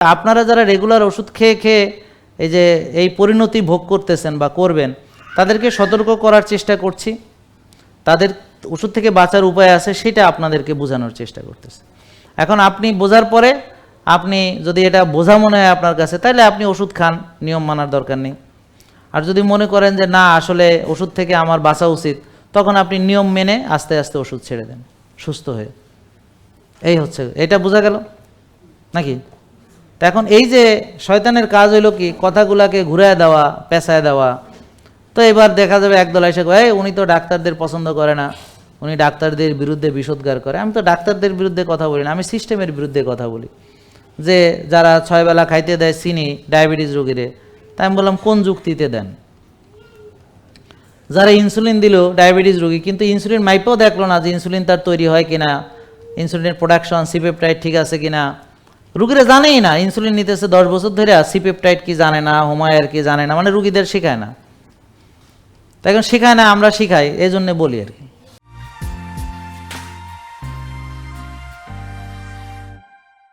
আপনারা যারা রেগুলার ওষুধ খেয়ে খেয়ে এই যে এই পরিণতি ভোগ করতেছেন বা করবেন, তাদেরকে সতর্ক করার চেষ্টা করছি। তাদের ওষুধ থেকে বাঁচার উপায় আছে, সেটা আপনাদেরকে বোঝানোর চেষ্টা করতেছে। এখন আপনি বোঝার পরে আপনি যদি এটা বোঝা মনে হয় আপনার কাছে, তাহলে আপনি ওষুধ খান, নিয়ম মানার দরকার নেই। আর যদি মনে করেন যে না, আসলে ওষুধ থেকে আমার বাঁচা উচিত, তখন আপনি নিয়ম মেনে আস্তে আস্তে ওষুধ ছেড়ে দেন, সুস্থ হয়ে। এই হচ্ছে, এটা বোঝা গেল? নাকি? এখন এই যে শয়তানের কাজ হইল কি, কথাগুলাকে ঘুরায় দেওয়া, পেঁচায় দেওয়া। তো এবার দেখা যাবে একদল এসে কয় উনি তো ডাক্তারদের পছন্দ করে না। উনি ডাক্তারদের বিরুদ্ধে বিষোদ্গার করে। আমি তো ডাক্তারদের বিরুদ্ধে কথা বলি না, আমি সিস্টেমের বিরুদ্ধে কথা বলি। যে যারা ছয় বেলা খাইতে দেয় চিনি, ডায়াবেটিস রোগীরে তাই আমি বললাম, কোন যুক্তিতে দেন? যারা ইনসুলিন দিল, ডায়াবেটিস রোগী, কিন্তু ইনসুলিন মাইপেও দেখল না যে ইনসুলিন তার তৈরি হয় কিনা, ইনসুলিনের প্রোডাকশন সিপেপটাইড ঠিক আছে কিনা। রুগীরা জানেই না ইনসুলিন নিতেছে দশ বছর ধরে সিপেপটাইড কি জানে না হোমায়ার কি জানে না মানে রুগীদের শেখায় না। তাই এখন শেখায় না, আমরা শিখাই এই জন্য বলি আর কি।